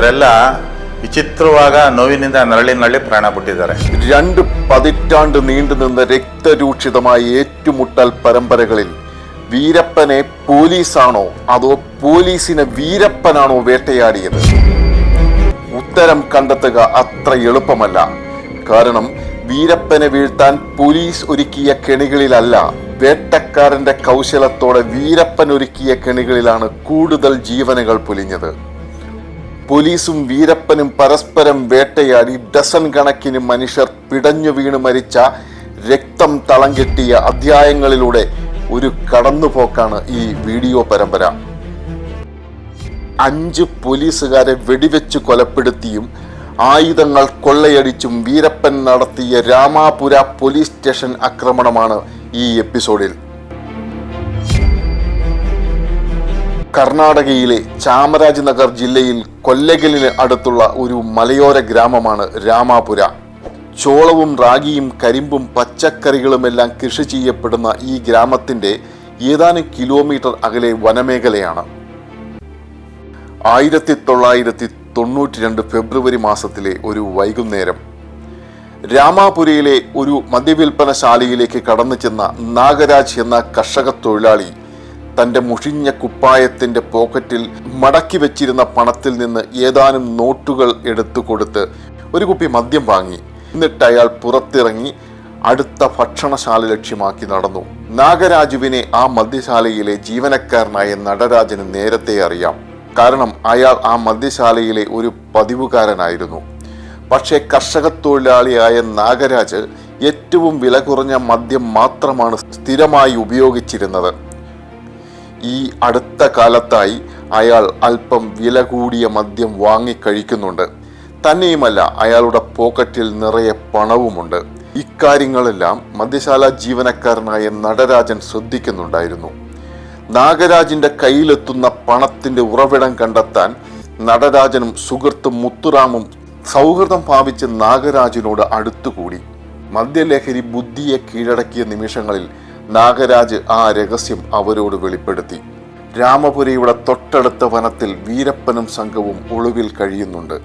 ಇವರೆಲ್ಲ ವಿಚಿತ್ರವಾಗ ನೋವಿನಿಂದ ನರಳಿ ನರಳಿ ಪ್ರಾಣ ಬಿಟ್ಟಿದ್ದಾರೆ രണ്ട് പതിറ്റാണ്ട് നീണ്ടുനിന്ന രക്തരൂക്ഷിതമായ ഏറ്റുമുട്ടൽ പരമ്പരകളിൽ വീരപ്പനെ പോലീസാണോ അതോ പോലീസിനെ വീരപ്പനാണോ വേട്ടയാടിയത് ഉത്തരം കണ്ടെത്തുക അത്ര എളുപ്പമല്ല കാരണം വീരപ്പനെ വീഴ്ത്താൻ പോലീസ് ഒരുക്കിയ കെണികളിലല്ല വേട്ടക്കാരന്റെ കൗശലത്തോടെ വീരപ്പൻ ഒരുക്കിയ കെണികളിലാണ് കൂടുതൽ ജീവനുകൾ പൊലിഞ്ഞത് പോലീസും വീരപ്പനും പരസ്പരം വേട്ടയാടി ഡസൺ കണക്കിന് മനുഷ്യർ പിടഞ്ഞു വീണ് മരിച്ച രക്തം തളം കെട്ടിയ അധ്യായങ്ങളിലൂടെ ഒരു കടന്നുപോക്കാണ് ഈ വീഡിയോ പരമ്പര. അഞ്ച് പോലീസുകാരെ വെടിവെച്ച് കൊലപ്പെടുത്തിയും ആയുധങ്ങൾ കൊള്ളയടിച്ചും വീരപ്പൻ നടത്തിയ രാമാപുര പോലീസ് സ്റ്റേഷൻ ആക്രമണമാണ് ഈ എപ്പിസോഡിൽ. കർണാടകയിലെ ചാമരാജ്നഗർ ജില്ലയിൽ കൊല്ലഗലിന് അടുത്തുള്ള ഒരു മലയോര ഗ്രാമമാണ് രാമാപുര. ചോളവും റാഗിയും കരിമ്പും പച്ചക്കറികളുമെല്ലാം കൃഷി ചെയ്യപ്പെടുന്ന ഈ ഗ്രാമത്തിന്റെ ഏതാനും കിലോമീറ്റർ അകലെ വനമേഖലയാണ്. ആയിരത്തി തൊള്ളായിരത്തി തൊണ്ണൂറ്റി രണ്ട് ഫെബ്രുവരി മാസത്തിലെ ഒരു വൈകുന്നേരം രാമാപുരയിലെ ഒരു മദ്യവിൽപ്പനശാലയിലേക്ക് കടന്നു ചെന്ന നാഗരാജ് എന്ന കർഷക തൊഴിലാളി തന്റെ മുഷിഞ്ഞ കുപ്പായത്തിന്റെ പോക്കറ്റിൽ മടക്കി വെച്ചിരുന്ന പണത്തിൽ നിന്ന് ഏതാനും നോട്ടുകൾ എടുത്തു കൊടുത്ത് ഒരു കുപ്പി മദ്യം വാങ്ങി. എന്നിട്ട് അയാൾ പുറത്തിറങ്ങി അടുത്ത ഭക്ഷണശാല ലക്ഷ്യമാക്കി നടന്നു. നാഗരാജുവിനെ ആ മദ്യശാലയിലെ ജീവനക്കാരനായ നടരാജന് നേരത്തെ അറിയാം. കാരണം അയാൾ ആ മദ്യശാലയിലെ ഒരു പതിവുകാരനായിരുന്നു. പക്ഷേ കർഷക തൊഴിലാളിയായ നാഗരാജ് ഏറ്റവും വില കുറഞ്ഞ മദ്യം മാത്രമാണ് സ്ഥിരമായി ഉപയോഗിച്ചിരുന്നത്. ഈ അടുത്ത കാലത്തായി അയാൾ അല്പം വില കൂടിയ മദ്യം വാങ്ങിക്കഴിക്കുന്നുണ്ട്. തന്നെയുമല്ല അയാളുടെ പോക്കറ്റിൽ നിറയെ പണവുമുണ്ട്. ഇക്കാര്യങ്ങളെല്ലാം മദ്യശാല ജീവനക്കാരനായ നടരാജൻ ശ്രദ്ധിക്കുന്നുണ്ടായിരുന്നു. നാഗരാജിന്റെ കയ്യിലെത്തുന്ന പണത്തിന്റെ ഉറവിടം കണ്ടെത്താൻ നടരാജനും സുഹൃത്തും മുത്തുറാമും സൗഹൃദം പാപിച്ച് നാഗരാജിനോട് അടുത്തുകൂടി. മദ്യലഹരി ബുദ്ധിയെ കീഴടക്കിയ നിമിഷങ്ങളിൽ നാഗരാജ് ആ രഹസ്യം അവരോട് വെളിപ്പെടുത്തി. രാമപുരയുടെ തൊട്ടടുത്ത വനത്തിൽ വീരപ്പനും സംഘവും ഒളിവിൽ കഴിയുന്നുണ്ട്.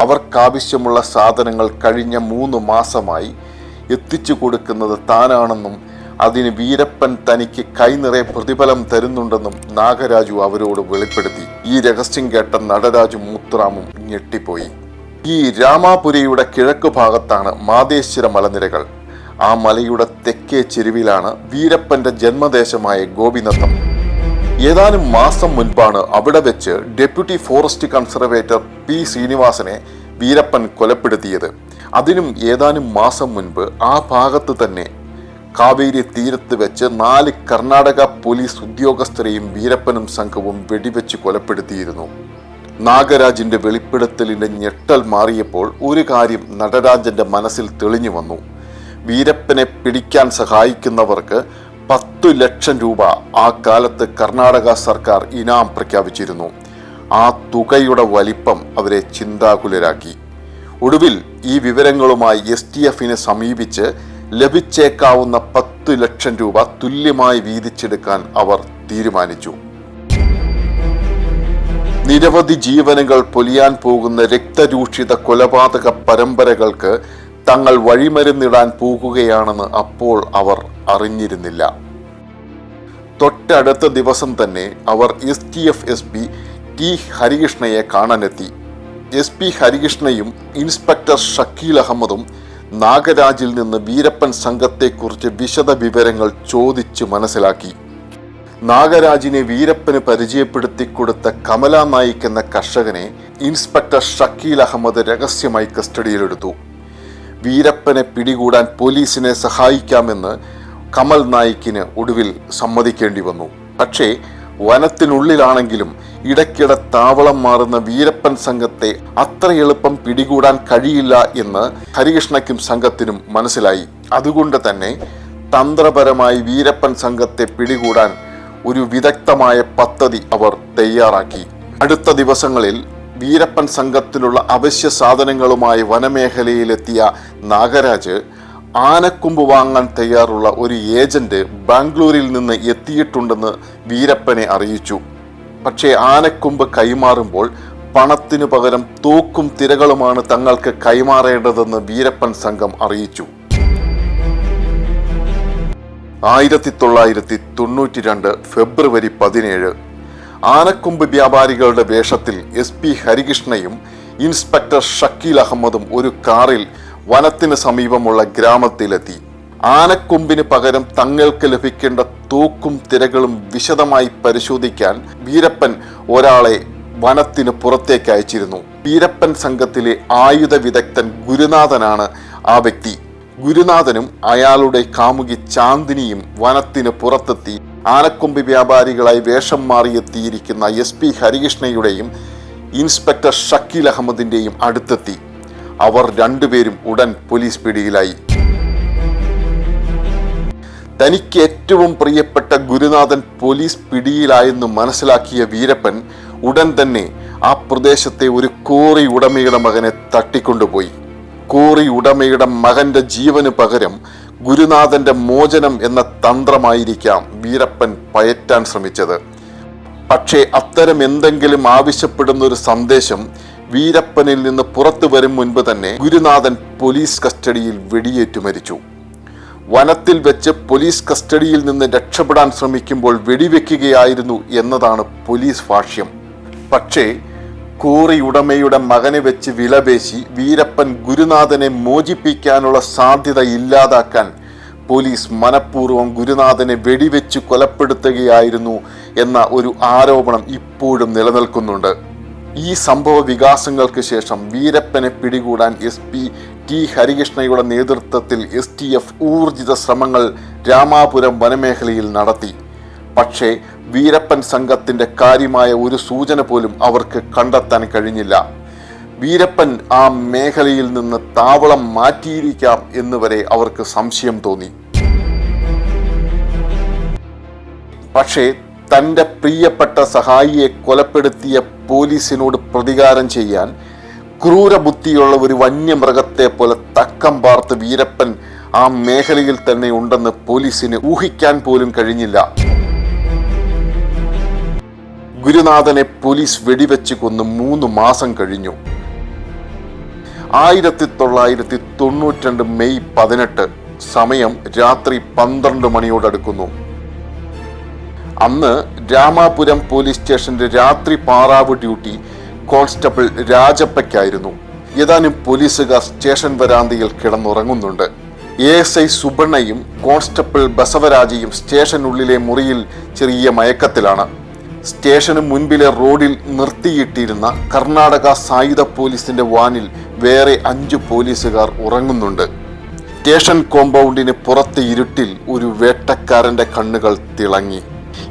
അവർക്കാവശ്യമുള്ള സാധനങ്ങൾ കഴിഞ്ഞ മൂന്ന് മാസമായി എത്തിച്ചു കൊടുക്കുന്നത് താനാണെന്നും അതിന് വീരപ്പൻ തനിക്ക് കൈനിറയെ പ്രതിഫലം തരുന്നുണ്ടെന്നും നാഗരാജു അവരോട് വെളിപ്പെടുത്തി. ഈ രഹസ്യം കേട്ട നടരാജു മൂത്രാമും ഞെട്ടിപ്പോയി. ഈ രാമാപുരിയുടെ കിഴക്ക് ഭാഗത്താണ് മാതേശ്വര മലനിരകൾ. ആ മലയുടെ തെക്കേ ചെരുവിലാണ് വീരപ്പന്റെ ജന്മദേശമായ ഗോപിനത്തം. ഏതാനും മാസം മുൻപാണ് അവിടെ വെച്ച് ഡെപ്യൂട്ടി ഫോറസ്റ്റ് കൺസർവേറ്റർ പി ശ്രീനിവാസനെ വീരപ്പൻ കൊലപ്പെടുത്തിയത്. അതിനും ഏതാനും മാസം മുൻപ് ആ ഭാഗത്ത് തന്നെ കാവേരി തീരത്ത് വെച്ച് നാല് കർണാടക പോലീസ് ഉദ്യോഗസ്ഥരെയും വീരപ്പനും സംഘവും വെടിവെച്ച് കൊലപ്പെടുത്തിയിരുന്നു. നാഗരാജിന്റെ വെളിപ്പെടുത്തലിന്റെ ഞെട്ടൽ മാറിയപ്പോൾ ഒരു കാര്യം നടരാജന്റെ മനസ്സിൽ തെളിഞ്ഞു വന്നു. വീരപ്പനെ പിടിക്കാൻ സഹായിക്കുന്നവർക്ക് പത്തു ലക്ഷം രൂപ ആ കാലത്ത് കർണാടക സർക്കാർ ഇനാം പ്രഖ്യാപിച്ചിരുന്നു. ആ തുകയുടെ വലിപ്പം അവരെ ചിന്താകുലരാക്കി. ഒടുവിൽ ഈ വിവരങ്ങളുമായി എസ് ടി എഫിനെ സമീപിച്ച് ലഭിച്ചേക്കാവുന്ന പത്ത് ലക്ഷം രൂപ തുല്യമായി വീതിച്ചെടുക്കാൻ അവർ തീരുമാനിച്ചു. നിരവധി ജീവനുകൾ പൊലിയാൻ പോകുന്ന രക്തരൂക്ഷിത കൊലപാതക പരമ്പരകൾക്ക് തങ്ങൾ വഴിമരുന്നിടാൻ പോകുകയാണെന്ന് അപ്പോൾ അവർ അറിഞ്ഞിരുന്നില്ല. തൊട്ടടുത്ത ദിവസം തന്നെ അവർ S T F S P T ഹരികൃഷ്ണയെ കാണാനെത്തി. എസ് പി ഹരികൃഷ്ണയും ഇൻസ്പെക്ടർ ഷക്കീൽ അഹമ്മദും നാഗരാജിൽ നിന്ന് വീരപ്പൻ സംഘത്തെക്കുറിച്ച് വിശദ വിവരങ്ങൾ ചോദിച്ച് മനസ്സിലാക്കി. നാഗരാജിനെ വീരപ്പന് പരിചയപ്പെടുത്തി കൊടുത്ത കമലാ നായിക് എന്ന കർഷകനെ ഇൻസ്പെക്ടർ ഷക്കീൽ അഹമ്മദ് രഹസ്യമായി കസ്റ്റഡിയിലെടുത്തു. വീരപ്പനെ പിടികൂടാൻ പോലീസിനെ സഹായിക്കാമെന്ന് കമൽ നായിക്കിന് ഒടുവിൽ സമ്മതിക്കേണ്ടി വന്നു. പക്ഷേ വനത്തിനുള്ളിലാണെങ്കിലും ഇടയ്ക്കിടെ താവളം മാറുന്ന വീരപ്പൻ സംഘത്തെ അത്ര എളുപ്പം പിടികൂടാൻ കഴിയില്ല എന്ന് ഹരികൃഷ്ണയ്ക്കും സംഘത്തിനും മനസ്സിലായി. അതുകൊണ്ട് തന്നെ തന്ത്രപരമായി വീരപ്പൻ സംഘത്തെ പിടികൂടാൻ ഒരു വിദഗ്ധമായ പദ്ധതി അവർ തയ്യാറാക്കി. അടുത്ത ദിവസങ്ങളിൽ വീരപ്പൻ സംഘത്തിലുള്ള അവശ്യ സാധനങ്ങളുമായി വനമേഖലയിലെത്തിയ നാഗരാജ് ആനക്കൊമ്പ് വാങ്ങാൻ തയ്യാറുള്ള ഒരു ഏജന്റ് ബാംഗ്ലൂരിൽ നിന്ന് എത്തിയിട്ടുണ്ടെന്ന് വീരപ്പനെ അറിയിച്ചു. പക്ഷേ ആനക്കൊമ്പ് കൈമാറുമ്പോൾ പണത്തിനു പകരം തോക്കും തിരകളുമാണ് തങ്ങൾക്ക് കൈമാറേണ്ടതെന്ന് വീരപ്പൻ സംഘം അറിയിച്ചു. ആയിരത്തി തൊള്ളായിരത്തി തൊണ്ണൂറ്റി രണ്ട് ഫെബ്രുവരി പതിനേഴ് ആനക്കൊമ്പ് വ്യാപാരികളുടെ വേഷത്തിൽ എസ് പി ഹരികൃഷ്ണയും ഇൻസ്പെക്ടർ ഷക്കീൽ അഹമ്മദും ഒരു കാറിൽ വനത്തിന് സമീപമുള്ള ഗ്രാമത്തിലെത്തി. ആനക്കൊമ്പിന് പകരം തങ്ങൾക്ക് ലഭിക്കേണ്ട തൂക്കും തിരകളും വിശദമായി പരിശോധിക്കാൻ വീരപ്പൻ ഒരാളെ വനത്തിന് പുറത്തേക്ക് അയച്ചിരുന്നു. വീരപ്പൻ സംഘത്തിലെ ആയുധ വിദഗ്ധൻ ഗുരുനാഥനാണ് ആ വ്യക്തി. ഗുരുനാഥനും അയാളുടെ കാമുകി ചാന്ദിനിയും വനത്തിന് പുറത്തെത്തി ആനക്കൊമ്പ് വ്യാപാരികളായി വേഷം മാറിയെത്തിയിരിക്കുന്ന എസ് പി ഹരികൃഷ്ണയുടെയും ഇൻസ്പെക്ടർ ഷക്കീൽ അഹമ്മദിന്റെയും അടുത്തെത്തി. അവർ രണ്ടുപേരും ഉടൻ പോലീസ് പിടിയിലായി. തനിക്ക് ഏറ്റവും പ്രിയപ്പെട്ട ഗുരുനാഥൻ പോലീസ് പിടിയിലായെന്ന് മനസ്സിലാക്കിയ വീരപ്പൻ ഉടൻ തന്നെ ആ പ്രദേശത്തെ ഒരു കോറി ഉടമയുടെ മകനെ തട്ടിക്കൊണ്ടുപോയി. കോറി ഉടമയുടെ മകന്റെ ജീവന് പകരം ഗുരുനാഥന്റെ മോചനം എന്ന തന്ത്രമായിരിക്കാം വീരപ്പൻ പയറ്റാൻ ശ്രമിച്ചത്. പക്ഷേ അത്തരം എന്തെങ്കിലും ആവശ്യപ്പെടുന്ന ഒരു സന്ദേശം വീരപ്പനിൽ നിന്ന് പുറത്തു വരും മുൻപ് തന്നെ ഗുരുനാഥൻ പോലീസ് കസ്റ്റഡിയിൽ വെടിയേറ്റു മരിച്ചു. വനത്തിൽ വെച്ച് പോലീസ് കസ്റ്റഡിയിൽ നിന്ന് രക്ഷപ്പെടാൻ ശ്രമിക്കുമ്പോൾ വെടിവെക്കുകയായിരുന്നു എന്നതാണ് പോലീസ് ഭാഷ്യം. പക്ഷേ കോറി ഉടമയുടെ മകനെ വെച്ച് വിലപേശി വീരപ്പൻ ഗുരുനാഥനെ മോചിപ്പിക്കാനുള്ള സാധ്യത ഇല്ലാതാക്കാൻ പോലീസ് മനഃപൂർവം ഗുരുനാഥനെ വെടിവെച്ച് കൊലപ്പെടുത്തുകയായിരുന്നു എന്ന ഒരു ആരോപണം ഇപ്പോഴും നിലനിൽക്കുന്നുണ്ട്. ഈ സംഭവ വികാസങ്ങൾക്ക് ശേഷം വീരപ്പനെ പിടികൂടാൻ എസ് പി ടി ഹരികൃഷ്ണയുടെ നേതൃത്വത്തിൽ എസ് ടി എഫ് ഊർജിത ശ്രമങ്ങൾ രാമാപുരം വനമേഖലയിൽ നടത്തി. പക്ഷേ വീരപ്പൻ സംഘത്തിന്റെ കാര്യമായ ഒരു സൂചന പോലും അവർക്ക് കണ്ടെത്താൻ കഴിഞ്ഞില്ല. വീരപ്പൻ ആ മേഖലയിൽ നിന്ന് താവളം മാറ്റിയിരിക്കാം എന്ന് വരെ അവർക്ക് സംശയം തോന്നി. പക്ഷേ തന്റെ പ്രിയപ്പെട്ട സഹായിയെ കൊലപ്പെടുത്തിയ പോലീസിനോട് പ്രതികാരം ചെയ്യാൻ ക്രൂരബുദ്ധിയുള്ള ഒരു വന്യമൃഗത്തെ പോലെ തക്കം പാർത്ത് വീരപ്പൻ ആ മേഖലയിൽ തന്നെ ഉണ്ടെന്ന് പോലീസിന് ഊഹിക്കാൻ പോലും കഴിഞ്ഞില്ല. ഗുരുനാഥനെ പോലീസ് വെടിവെച്ച് കൊന്ന് മൂന്ന് മാസം കഴിഞ്ഞു. ആയിരത്തി തൊള്ളായിരത്തി തൊണ്ണൂറ്റിരണ്ട് മെയ് പതിനെട്ട് സമയം രാത്രി പന്ത്രണ്ട് മണിയോടടുക്കുന്നു. അന്ന് രാമാപുരം പോലീസ് സ്റ്റേഷന്റെ രാത്രി പാറാവ് ഡ്യൂട്ടി കോൺസ്റ്റബിൾ രാജപ്പയ്ക്കായിരുന്നു. ഏതാനും പോലീസുകാർ സ്റ്റേഷൻ വരാന്തയിൽ കിടന്നുറങ്ങുന്നുണ്ട്. എ എസ് ഐ സുബണ്ണയും കോൺസ്റ്റബിൾ ബസവരാജയും സ്റ്റേഷനുള്ളിലെ മുറിയിൽ ചെറിയ മയക്കത്തിലാണ്. സ്റ്റേഷന് മുൻപിലെ റോഡിൽ നിർത്തിയിട്ടിരുന്ന കർണാടക സായുധ പോലീസിന്റെ വാനിൽ വേറെ അഞ്ച് പോലീസുകാർ ഉറങ്ങുന്നുണ്ട്. സ്റ്റേഷൻ കോമ്പൗണ്ടിന് പുറത്തെ ഇരുട്ടിൽ ഒരു വേട്ടക്കാരന്റെ കണ്ണുകൾ തിളങ്ങി.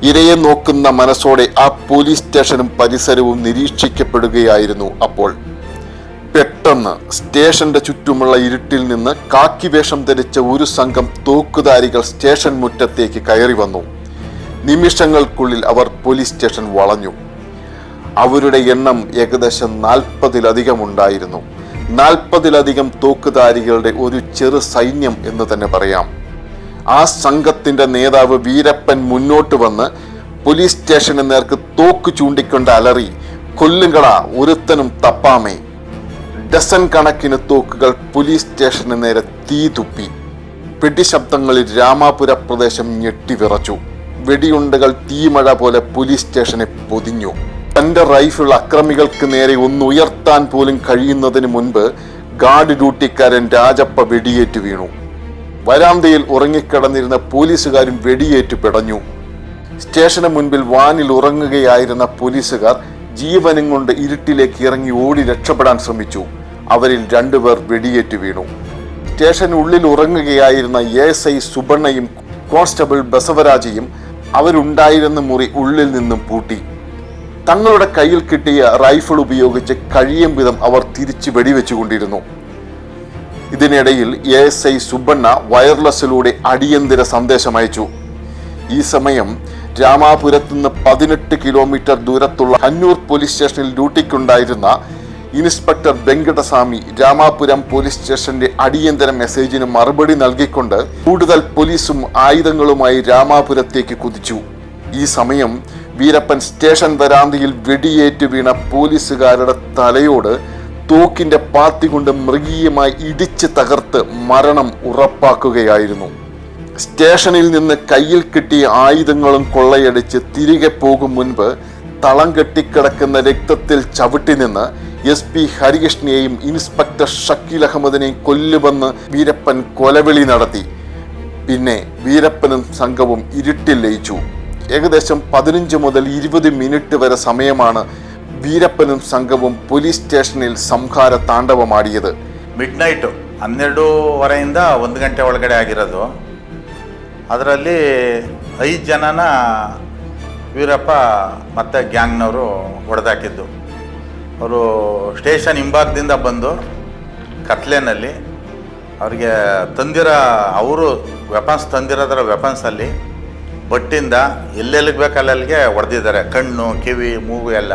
ഇരയെ നോക്കുന്ന മനസ്സോടെ ആ പോലീസ് സ്റ്റേഷനും പരിസരവും നിരീക്ഷിക്കപ്പെടുകയായിരുന്നു അപ്പോൾ. പെട്ടെന്ന് സ്റ്റേഷന്റെ ചുറ്റുമുള്ള ഇരുട്ടിൽ നിന്ന് കാക്കി വേഷം ധരിച്ച ഒരു സംഘം തോക്കുധാരികൾ സ്റ്റേഷൻ മുറ്റത്തേക്ക് കയറി വന്നു. നിമിഷങ്ങൾക്കുള്ളിൽ അവർ പോലീസ് സ്റ്റേഷൻ വളഞ്ഞു. അവരുടെ എണ്ണം ഏകദേശം നാൽപ്പതിലധികം ഉണ്ടായിരുന്നു. നാൽപ്പതിലധികം തോക്കുധാരികളുടെ ഒരു ചെറു സൈന്യം എന്ന് തന്നെ പറയാം. ആ സംഘത്തിന്റെ നേതാവ് വീരപ്പൻ മുന്നോട്ട് വന്ന് പോലീസ് സ്റ്റേഷന് നേർക്ക് തോക്ക് ചൂണ്ടിക്കൊണ്ട് അലറി കൊല്ലുകള ഒരുത്തനും തപ്പാമേ. ഡസൻ കണക്കിന് തോക്കുകൾ പോലീസ് സ്റ്റേഷന് നേരെ തീ തുപ്പി. വെടിശബ്ദങ്ങളിൽ രാമാപുര പ്രദേശം ഞെട്ടിവിറച്ചു വെടിയുണ്ടകൾ തീമഴ പോലെ പോലീസ് സ്റ്റേഷനെ പൊതിഞ്ഞു. തന്റെ റൈഫിൾ അക്രമികൾക്ക് നേരെ ഒന്ന് ഉയർത്താൻ പോലും കഴിയുന്നതിന് മുൻപ് ഗാർഡ് ഡ്യൂട്ടിക്കാരൻ രാജപ്പ വെടിയേറ്റ് വീണു. വരാന്തയിൽ ഉറങ്ങിക്കിടന്നിരുന്ന പോലീസുകാരും വെടിയേറ്റ് പിടഞ്ഞു. സ്റ്റേഷന് മുൻപിൽ വാനിൽ ഉറങ്ങുകയായിരുന്ന പോലീസുകാർ ജീവനും കൊണ്ട് ഇരുട്ടിലേക്ക് ഇറങ്ങി ഓടി രക്ഷപ്പെടാൻ ശ്രമിച്ചു. അവരിൽ രണ്ടുപേർ വെടിയേറ്റ് വീണു. സ്റ്റേഷനുള്ളിൽ ഉറങ്ങുകയായിരുന്ന എ എസ് ഐ സുബണ്ണയും കോൺസ്റ്റബിൾ ബസവരാജയും അവരുണ്ടായിരുന്ന മുറി ഉള്ളിൽ നിന്നും പൂട്ടി. തങ്ങളുടെ കയ്യിൽ കിട്ടിയ റൈഫിൾ ഉപയോഗിച്ച് കഴിയും വിധം അവർ തിരിച്ചു വെടിവെച്ചുകൊണ്ടിരുന്നു. ഇതിനിടയിൽ എ എസ് ഐ സുബണ്ണ വയർലെസ്സിലൂടെ അടിയന്തര സന്ദേശം അയച്ചു. ഈ സമയം രാമാപുരത്ത് നിന്ന് പതിനെട്ട് കിലോമീറ്റർ ദൂരത്തുള്ള അന്നൂർ പോലീസ് സ്റ്റേഷനിൽ ഡ്യൂട്ടിക്കുണ്ടായിരുന്ന ഇൻസ്പെക്ടർ വെങ്കടസ്വാമി രാമാപുരം പോലീസ് സ്റ്റേഷന്റെ അടിയന്തര മെസ്സേജിന് മറുപടി നൽകിക്കൊണ്ട് കൂടുതൽ പോലീസും ആയുധങ്ങളുമായി രാമാപുരത്തേക്ക് കുതിച്ചു. ഈ സമയം വീരപ്പൻ സ്റ്റേഷൻ വരാന്തിയിൽ വെടിയേറ്റ് വീണ പോലീസുകാരുടെ തലയോട് തോക്കിന്റെ പാത്തി കൊണ്ട് മൃഗീയമായി ഇടിച്ച് തകർത്ത് മരണം ഉറപ്പാക്കുകയായിരുന്നു. സ്റ്റേഷനിൽ നിന്ന് കയ്യിൽ കിട്ടിയ ആയുധങ്ങളും കൊള്ളയടിച്ച് തിരികെ പോകും മുൻപ് തളം കെട്ടിക്കിടക്കുന്ന രക്തത്തിൽ ചവിട്ടി നിന്ന് എസ് പി ഹരികൃഷ്ണയെയും ഇൻസ്പെക്ടർ ഷക്കീൽ അഹമ്മദിനെയും കൊല്ലുമെന്ന് വീരപ്പൻ കൊലവിളി നടത്തി പിന്നെ വീരപ്പനും സംഘവും ഇരുട്ടിൽ ലയിച്ചു ഏകദേശം പതിനഞ്ച് മുതൽ ഇരുപത് മിനിറ്റ് വരെ സമയമാണ് വീരപ്പനും സംഘവും പോലീസ് സ്റ്റേഷനിൽ സംഹാര താണ്ഡവമാടിയത് ಮಿಡ್ ನೈಟು ಹನ್ನೆರಡೂವರೆಯಿಂದ ಒಂದು ಗಂಟೆ ಒಳಗಡೆ ಆಗಿರೋದು ಅದರಲ್ಲಿ ಐದು ಜನನ ವೀರಪ್ಪ ಮತ್ತು ಗ್ಯಾಂಗ್ನವರು ಹೊಡೆದಾಕಿದ್ದು ಅವರು ಸ್ಟೇಷನ್ ಹಿಂಭಾಗದಿಂದ ಬಂದು ಕತ್ಲೆನಲ್ಲಿ ಅವರಿಗೆ ತಂದಿರೋ, ಅವರು ವೆಪನ್ಸ್ ತಂದಿರೋದ್ರ ವೆಪನ್ಸಲ್ಲಿ ಬಟ್ಟಿಂದ ಎಲ್ಲೆಲ್ಲಿಗೆ ಬೇಕಲ್ಲಲ್ಲಿಗೆ ಹೊಡೆದಿದ್ದಾರೆ. ಕಣ್ಣು, ಕಿವಿ, ಮೂಗು ಎಲ್ಲ.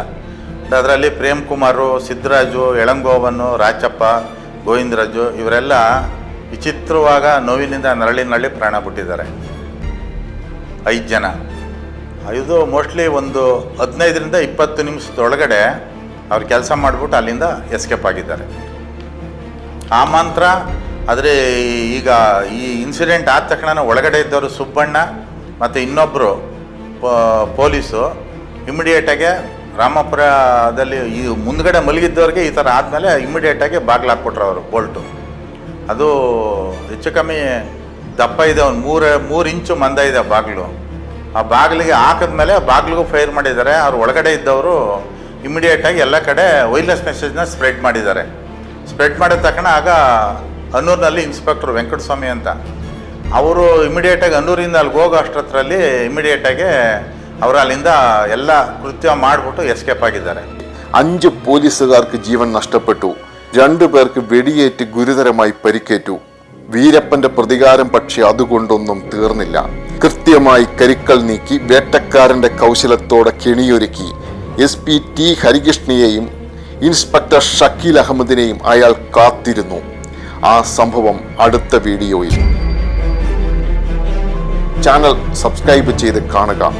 ಅದರಲ್ಲಿ ಪ್ರೇಮ್ ಕುಮಾರು ಸಿದ್ದರಾಜು ಎಳಂಗೋವನು, ರಾಚಪ್ಪ, ಗೋವಿಂದರಾಜು ಇವರೆಲ್ಲ ವಿಚಿತ್ರವಾಗ ನೋವಿನಿಂದ ನರಳಿ ನರಳಿ ಪ್ರಾಣ ಬಿಟ್ಟಿದ್ದಾರೆ. ಐದು ಜನ. ಇದು ಮೋಸ್ಟ್ಲಿ ಒಂದು ಹದಿನೈದರಿಂದ ಇಪ್ಪತ್ತು ನಿಮಿಷದೊಳಗಡೆ ಅವ್ರು ಕೆಲಸ ಮಾಡಿಬಿಟ್ಟು ಅಲ್ಲಿಂದ ಎಸ್ಕೇಪ್ ಆಗಿದ್ದಾರೆ. ಆ ಮಂತ್ರ, ಆದರೆ ಈಗ ಈ ಇನ್ಸಿಡೆಂಟ್ ಆದ ತಕ್ಷಣ ಒಳಗಡೆ ಇದ್ದವರು ಸುಬ್ಬಣ್ಣ ಮತ್ತು ಇನ್ನೊಬ್ಬರು ಪೊಲೀಸು ಇಮಿಡಿಯೇಟಾಗಿ ರಾಮಪುರದಲ್ಲಿ ಈ ಮುಂದ್ಗಡೆ ಮಲಗಿದ್ದವ್ರಿಗೆ ಈ ಥರ ಆದಮೇಲೆ ಇಮಿಡಿಯೇಟಾಗಿ ಬಾಗಿಲು ಹಾಕ್ಬಿಟ್ರು ಅವರು ಬೋಲ್ಟು ಅದು ಹೆಚ್ಚು ಕಮ್ಮಿ ದಪ್ಪ ಇದೆ, ಒಂದು ಮೂರು ಮೂರು ಇಂಚು ಮಂದ ಇದೆ ಬಾಗಿಲು. ಆ ಬಾಗಿಲಿಗೆ ಹಾಕಿದ್ಮೇಲೆ ಬಾಗಿಲಿಗೂ ಫೈರ್ ಮಾಡಿದ್ದಾರೆ, ಅವ್ರು ಒಳಗಡೆ ಇದ್ದವರು ಇಮಿಡಿಯೇಟಾಗಿ ಎಲ್ಲ ಕಡೆ ವೈರ್ಲೆಸ್ ಮೆಸೇಜ್ನ ಸ್ಪ್ರೆಡ್ ಮಾಡಿದ್ದಾರೆ ಸ್ಪ್ರೆಡ್ ಮಾಡಿದ ತಕ್ಷಣ ಆಗ ಅನ್ನೂರಿನಲ್ಲಿ ಇನ್ಸ್ಪೆಕ್ಟರ್ ವೆಂಕಟಸ್ವಾಮಿ ಅಂತ ಅವರು ಇಮಿಡಿಯೇಟಾಗಿ ಅನ್ನೂರಿಂದ ಅಲ್ಲಿಗೆ ಹೋಗೋ ಅಷ್ಟೊತ್ತರಲ್ಲಿ ಇಮಿಡಿಯೇಟಾಗಿ ಅವರು ಅಲ್ಲಿಂದ ಎಲ್ಲ ಕೃತ್ಯ ಮಾಡಿಬಿಟ್ಟು ಎಸ್ಕೇಪ್ ಆಗಿದ್ದಾರೆ അഞ്ച് പോലീസുകാർക്ക് ജീവൻ നഷ്ടപ്പെട്ടു രണ്ടു പേർക്ക് വെടിയേറ്റ് ഗുരുതരമായി പരിക്കേറ്റു വീരപ്പന്റെ പ്രതികാരം പക്ഷെ അതുകൊണ്ടൊന്നും തീർന്നില്ല കൃത്യമായി കരുക്കൾ നീക്കി വേട്ടക്കാരന്റെ കൗശലത്തോടെ കെണിയൊരുക്കി എസ് പി ടി ഹരികൃഷ്ണയെയും ഇൻസ്പെക്ടർ ഷക്കീൽ അഹമ്മദിനെയും അയാൾ കാത്തിരുന്നു. ആ സംഭവം അടുത്ത വീഡിയോയിൽ. ചാനൽ സബ്സ്ക്രൈബ് ചെയ്ത് കാണുക.